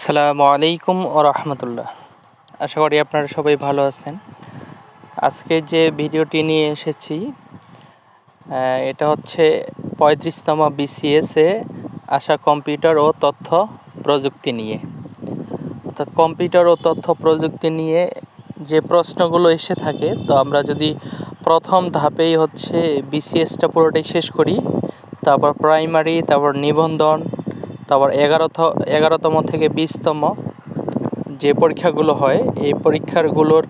আসসালামু আলাইকুম ও রহমতুল্লাহ। আশা করি আপনারা সবাই ভালো আছেন। আজকে যে ভিডিওটি নিয়ে এসেছি এটা হচ্ছে পঁয়ত্রিশতম বিসিএসে আসা কম্পিউটার ও তথ্য প্রযুক্তি নিয়ে। অর্থাৎ কম্পিউটার ও তথ্য প্রযুক্তি নিয়ে যে প্রশ্নগুলো এসে থাকে, তো আমরা যদি প্রথম ধাপেই হচ্ছে বিসিএসটা পুরোটাই শেষ করি, তারপর প্রাইমারি তারপর নিবন্ধন তারপর এগারোথ এগারোতম থেকে বিশতম যে পরীক্ষাগুলো হয়, এই পরীক্ষারগুলোর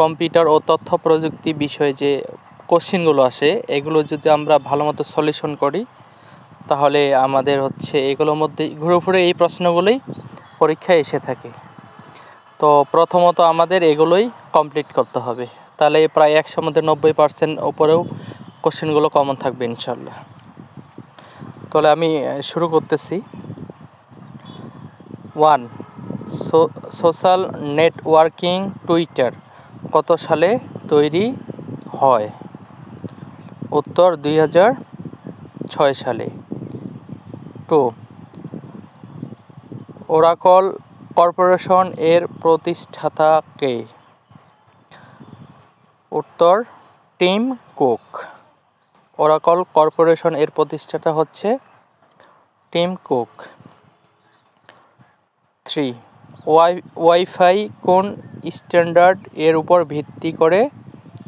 কম্পিউটার ও তথ্য প্রযুক্তি বিষয়ে যে কোশ্চেনগুলো আসে, এগুলো যদি আমরা ভালো মতো সলিউশন করি, তাহলে আমাদের হচ্ছে এগুলোর মধ্যে ঘুরে এই প্রশ্নগুলোই পরীক্ষায় এসে থাকে। তো প্রথমত আমাদের এগুলোই কমপ্লিট করতে হবে। তাহলে প্রায় একশো মধ্যে নব্বই পার্সেন্ট ওপরেও কোশ্চেনগুলো কমন থাকবে ইনশাল্লাহ। তাহলে আমি শুরু করতেছি। ওয়ান সোশ্যাল নেটওয়ার্কিং টুইটার কত সালে তৈরি হয়? উত্তর, দুই ছয় সালে। টু ওরাকল কর্পোরেশন এর প্রতিষ্ঠাতা কে? উত্তর টিম কুক ওরাকল কর্পোরেশন এর প্রতিষ্ঠাতা হচ্ছে Tim Cook three Y wifi কোন স্ট্যান্ডার্ড এর উপর ভিত্তি করে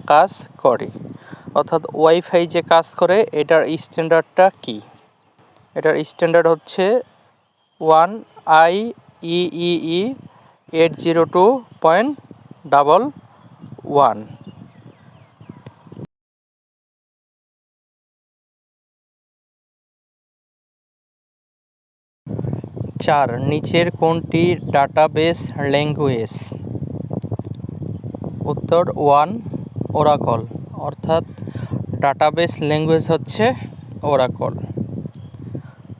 কাজ করে? অর্থাৎ ওয়াইফাই যে কাজ করে, এটার স্ট্যান্ডার্ডটা কি? এটার স্ট্যান্ডার্ড হচ্ছে one I E E eight zero two point double one চার, নিচের কোনটি ডাটাবেস ল্যাঙ্গুয়েজ? উত্তর ওয়ান, ওরাকল। অর্থাৎ ডাটাবেস ল্যাঙ্গুয়েজ হচ্ছে ওরাকল।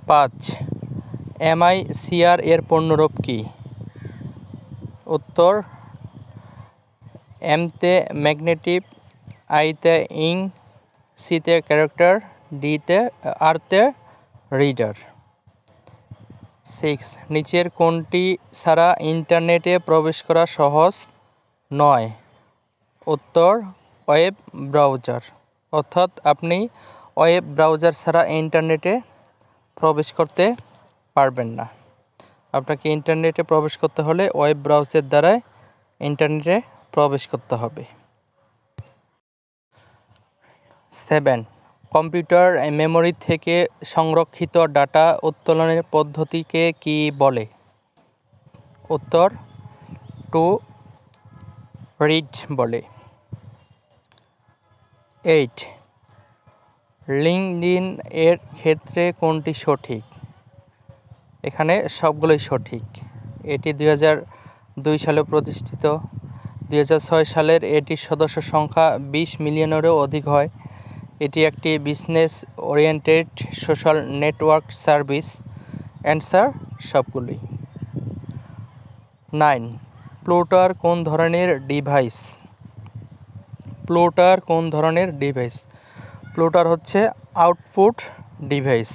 পাঁচ এমআই সিআর এর পূর্ণরূপ কি? উত্তর, এমতে ম্যাগনেটিভ, আইতে ইং, সিতে ক্যারেক্টার, ডিতে আরতে রিডার। সিক্স। নিচের কোনটি ছাড়া ইন্টারনেটে প্রবেশ করা সহজ নয়। উত্তর, ওয়েব ব্রাউজার। অর্থাৎ আপনি ওয়েব ব্রাউজার ছাড়া ইন্টারনেটে প্রবেশ করতে পারবেন না। আপনাকে ইন্টারনেটে প্রবেশ করতে হলে ওয়েব ব্রাউজার দ্বারাই ইন্টারনেটে প্রবেশ করতে হবে। সেভেন। কম্পিউটার মেমোরি থেকে সংরক্ষিত ডাটা উত্তোলনের পদ্ধতিকে কি বলে? উত্তর, টু রিড বলে। এইট লিঙ্কডিন এর ক্ষেত্রে কোনটি সঠিক? এখানে সবগুলোই সঠিক। এটি দুই সালে প্রতিষ্ঠিত। দুই হাজার ছয় সালের এটির সদস্য সংখ্যা বিশ মিলিয়নেরও অধিক হয়। এটি একটি business oriented social network service answer সবগুলোই। নাইন প্লোটার কোন ধরনের ডিভাইস প্লোটার কোন ধরনের ডিভাইস প্লোটার হচ্ছে আউটপুট ডিভাইস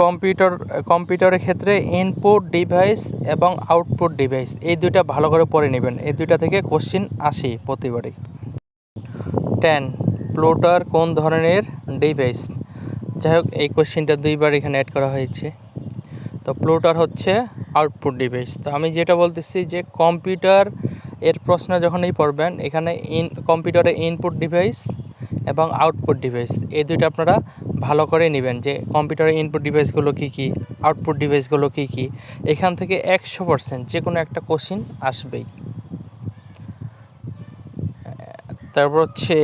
কম্পিউটার কম্পিউটারের ক্ষেত্রে ইনপুট ডিভাইস এবং আউটপুট ডিভাইস এই দুইটা ভালো করে পড়ে নেবেন। এই দুইটা থেকে কোশ্চিন আসে প্রতিবারই। টেন প্লোটার কোন ধরনের ডিভাইস যাই হোক এই কোশ্চিনটা দুইবার এখানে অ্যাড করা হয়েছে। তো প্লোটার হচ্ছে আউটপুট ডিভাইস তো আমি যেটা বলতেছি যে কম্পিউটার এর প্রশ্ন যখনই পড়বেন, এখানে ইন কম্পিউটারে ইনপুট ডিভাইস এবং আউটপুট ডিভাইস এই দুইটা আপনারা ভালো করে নেবেন যে কম্পিউটারের ইনপুট ডিভাইসগুলো কী কী আউটপুট ডিভাইসগুলো কী কী। এখান থেকে একশো পার্সেন্ট যে কোনো একটা কোশ্চিন আসবেই। তারপর হচ্ছে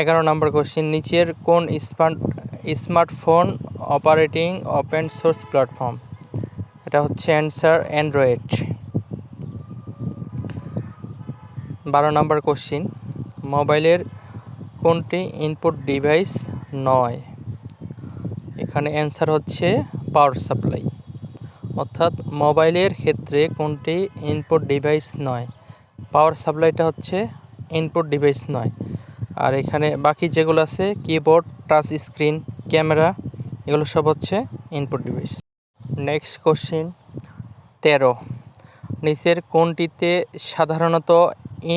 এগারো নম্বর কোশ্চিন নিচের কোন smart, smartphone operating open source platform এটা হচ্ছে অ্যান্সার অ্যান্ড্রয়েড বারো নম্বর কোশ্চিন মোবাইলের কোনটি ইনপুট ডিভাইস নয়? এখানে অ্যান্সার হচ্ছে পাওয়ার সাপ্লাই অর্থাৎ মোবাইলের ক্ষেত্রে কোনটি ইনপুট ডিভাইস নয়? পাওয়ার সাপ্লাইটা হচ্ছে ইনপুট ডিভাইস নয়। আর এখানে বাকি যেগুলো আছে কিবোর্ড টাচ স্ক্রিন ক্যামেরা এগুলো সব হচ্ছে ইনপুট ডিভাইস নেক্সট কোশ্চিন তেরো। নিচের কোনটিতে সাধারণত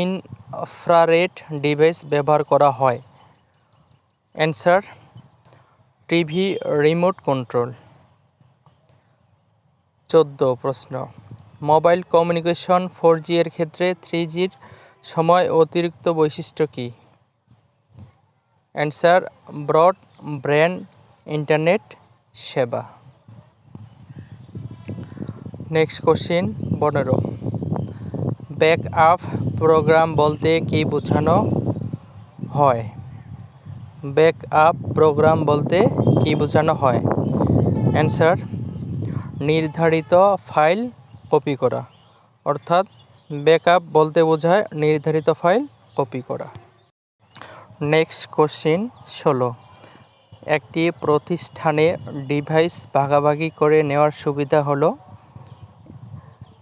ইনফ্রারেড ডিভাইস ব্যবহার করা হয়? অ্যান্সার টিভি রিমোট কন্ট্রোল চোদ্দ প্রশ্ন মোবাইল কমিউনিকেশন ফোর জি এর ক্ষেত্রে থ্রি জির সময় অতিরিক্ত বৈশিষ্ট্য কী? অ্যান্সার, ব্রড ব্র্যান্ড ইন্টারনেট, সেবা। নেক্সট কোশ্চিন, পনেরো। ব্যাক আপ প্রোগ্রাম বলতে কি বোঝানো হয়? ব্যাক আপ প্রোগ্রাম বলতে কি বোঝানো হয়? অ্যান্সার, নির্ধারিত ফাইল কপি করা, অর্থাৎ ব্যাকআপ বলতে বোঝায় নির্ধারিত ফাইল কপি করা। নেক্সট কোশ্চিন ষোলো। একটি প্রতিষ্ঠানে ডিভাইস ভাগাভাগি করে নেওয়ার সুবিধা হলো?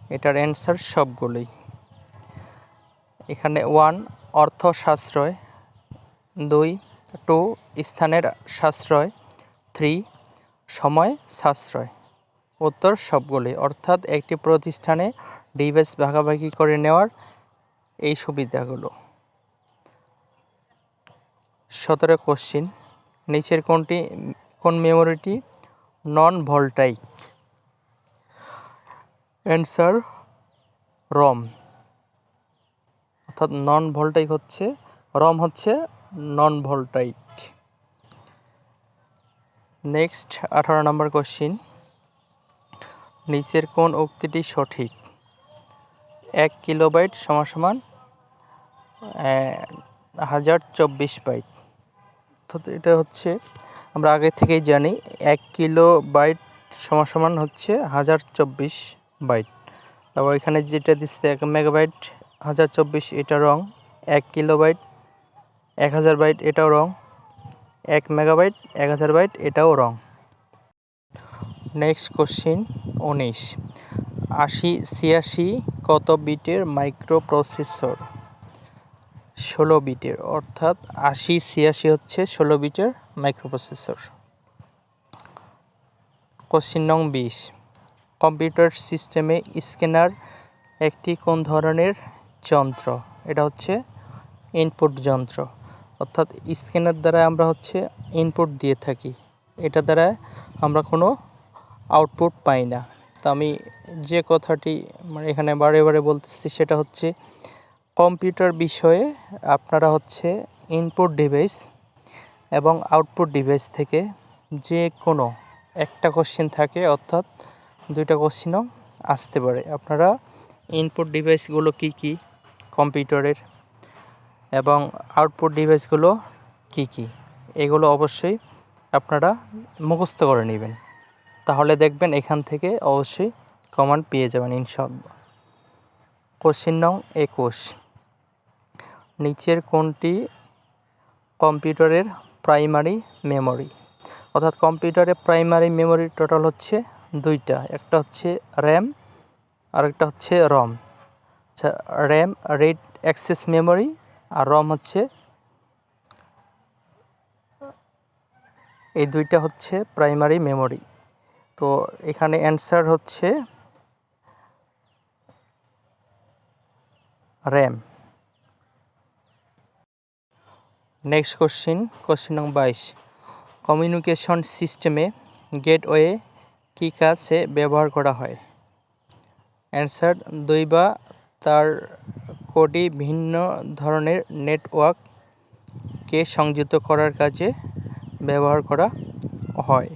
এটার অ্যান্সার সবগুলোই। এখানে ওয়ান, অর্থ সাশ্রয়। দুই, টু, স্থানের সাশ্রয়। থ্রি, সময় সাশ্রয়। উত্তর সবগুলি অর্থাৎ একটি প্রতিষ্ঠানে ডিভাইস ভাগাভাগি করে নেওয়ার এই সুবিধাগুলো। সতেরো কোশ্চিন নিচের কোনটি, কোন মেমোরিটি নন ভোল্টাইক অ্যান্সার রম অর্থাৎ নন ভোল্টাইক হচ্ছে রম হচ্ছে নন ভোল্টাইক নেক্সট আঠারো নম্বর কোশ্চিন নিচের কোন উক্তিটি সঠিক? এক কিলোবাইট সমান সমান হাজার চব্বিশ বাইট। অর্থাৎ এটা হচ্ছে, আমরা আগে থেকেই জানি, এক কিলো বাইট সমান সমান হচ্ছে হাজার চব্বিশ বাইট। তারপর এখানে যেটা দিচ্ছে এক মেগাবাইট হাজার চব্বিশ, এটা রং। এক কিলোবাইট এক হাজার বাইট, এটাও রং। এক মেগাবাইট এক হাজার বাইট, এটাও রং। নেক্সট কোশ্চিন উনিশ। আশি, ছিয়াশি কত বিটের মাইক্রো প্রসেসর ষোলো বিটের, অর্থাৎ আশি, ছিয়াশি হচ্ছে ষোলো বিটের মাইক্রো প্রসেসর কোশ্চিন নং বিশ, কম্পিউটার সিস্টেমে স্ক্যানার একটি কোন ধরনের যন্ত্র? এটা হচ্ছে ইনপুট যন্ত্র, অর্থাৎ স্ক্যানার দ্বারা আমরা হচ্ছে ইনপুট দিয়ে থাকি। এটা দ্বারা আমরা কোনো আউটপুট পাই না। তো আমি যে কথাটি মানে এখানে বারে বারে বলতেছি সেটা হচ্ছে, কম্পিউটার বিষয়ে আপনারা হচ্ছে ইনপুট ডিভাইস এবং আউটপুট ডিভাইস থেকে যে কোনো একটা কোশ্চেন থাকে, অর্থাৎ দুইটা কোশ্চেনও আসতে পারে। আপনারা ইনপুট ডিভাইসগুলো কি কি, কম্পিউটারের এবং আউটপুট ডিভাইসগুলো কি কি, এগুলো অবশ্যই আপনারা মুখস্থ করে নেবেন। তাহলে দেখবেন এখান থেকে অবশ্যই কমান্ড পেয়ে যাবেন ইনশাল্লাহ কোশ্চিন নং একুশ। নিচের কোনটি কম্পিউটারের প্রাইমারি মেমোরি অর্থাৎ কম্পিউটারের প্রাইমারি মেমোরি টোটাল হচ্ছে দুইটা, একটা হচ্ছে র্যাম আরেকটা হচ্ছে রম আচ্ছা র্যাম রেড অ্যাক্সেস মেমোরি আর রম হচ্ছে এই দুইটা হচ্ছে প্রাইমারি মেমোরি তো এখানে অ্যান্সার হচ্ছে র্যাম নেক্সট কোশ্চিন কোশ্চিন নং বাইশ. কমিউনিকেশন সিস্টেমে গেটওয়ে কী কাজে ব্যবহার করা হয়? অ্যান্সার দুই বা তার কোটি ভিন্ন ধরনের নেটওয়ার্ককে সংযুক্ত করার কাজে ব্যবহার করা হয়।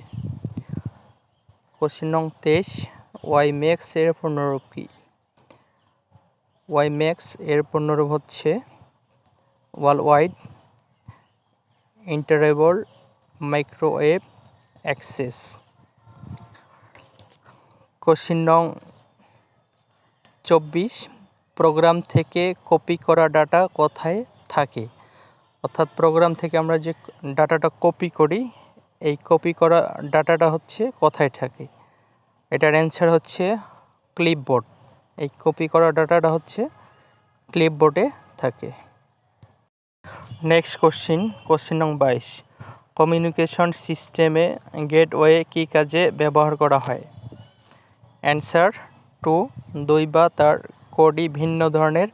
কোশ্চিন নং তেইশ ওয়াই ম্যাক্স এর পূর্ণরূপ কী? ওয়াই ম্যাক্স এর পূর্ণরূপ হচ্ছে world wide interoperable microwave access. Question নং চব্বিশ, প্রোগ্রাম থেকে কপি করা ডাটা কোথায় থাকে? অর্থাৎ প্রোগ্রাম থেকে আমরা যে ডাটাটা কপি করি এই কপি করা ডাটাটা হচ্ছে কোথায় থাকে? এটার অ্যান্সার হচ্ছে ক্লিপবোর্ড এই কপি করা ডাটাটা হচ্ছে ক্লিপবোর্ডে থাকে। নেক্সট কোশ্চিন কোশ্চিন নং বাইশ। কমিউনিকেশন সিস্টেমে গেটওয়ে কী কাজে ব্যবহার করা হয়? অ্যান্সার টু দুই বা তার কোডই ভিন্ন ধরনের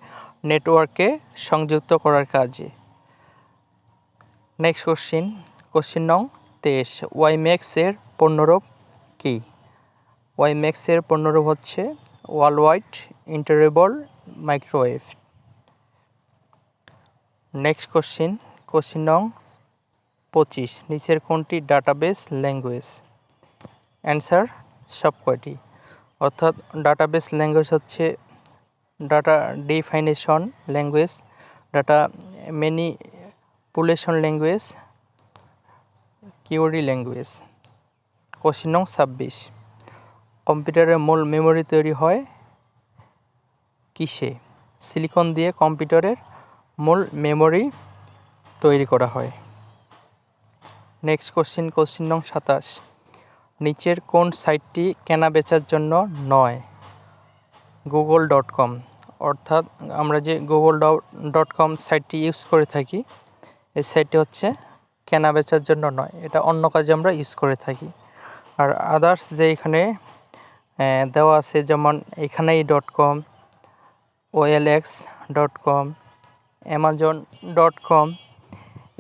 নেটওয়ার্কে সংযুক্ত করার কাজে। নেক্সট কোশ্চিন কোশ্চিন নং তেইশ ওয়াইম্যাক্স এর পণ্যরূপ কী? ওয়াইম্যাক্স এর পণ্যরূপ হচ্ছে world wide interoperable microwave. Next question question নং পঁচিশ, নিচের কোনটি ডাটাবেস ল্যাঙ্গুয়েজ? অ্যান্সার সব কয়টি? অর্থাৎ ডাটাবেস ল্যাঙ্গুয়েজ হচ্ছে data definition language, data manipulation language query language. Question নং ছাব্বিশ। কম্পিউটারের মূল মেমোরি তৈরি হয় কিসে? সিলিকন দিয়ে কম্পিউটারের মূল মেমোরি তৈরি করা হয়। নেক্সট কোশ্চিন কোশ্চিন নং সাতাশ। নিচের কোন সাইটটি কেনা বেচার জন্য নয়? Google dot com. অর্থাৎ আমরা যে গুগল ডট কম সাইটটি ইউজ করে থাকি, এই সাইটটি হচ্ছে কেনা বেচার জন্য নয়, এটা অন্য কাজে আমরা ইউজ করে থাকি। আর আদার্স যে এখানে দেওয়া আছে যেমন এখানেই dot com OLX dot com Amazon dot com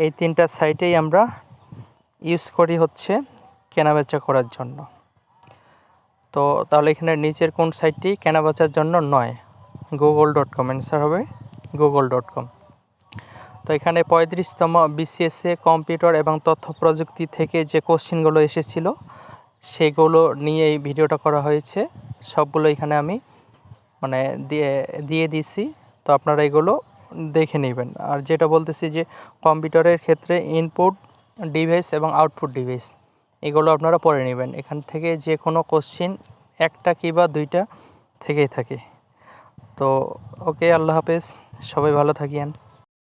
এই তিনটা সাইটেই আমরা ইউজ করি হচ্ছে কেনাবেচা করার জন্য। তো তাহলে এখানে নিচের কোন সাইটটি কেনাবেচার জন্য নয়? গুগল ডট কম অ্যান্সার হবে গুগল ডট কম তো এখানে পঁয়ত্রিশতম বিসিএসএ কম্পিউটার এবং তথ্য প্রযুক্তি থেকে যে কোশ্চিনগুলো এসেছিল, সেগুলো নিয়ে এই ভিডিওটা করা হয়েছে। সবগুলো এখানে আমি মানে দিয়ে দিয়ে দিছি। তো আপনারা এগুলো দেখে নেবেন। আর যেটা বলতেছি যে কম্পিউটারের ক্ষেত্রে ইনপুট ডিভাইস এবং আউটপুট ডিভাইস এগুলো আপনারা পড়ে নেবেন। এখান থেকে যে কোনো কোশ্চিন একটা কি বা দুইটা থেকেই থাকে। তো ওকে, আল্লাহ হাফেজ। সবাই ভালো থাকিয়েন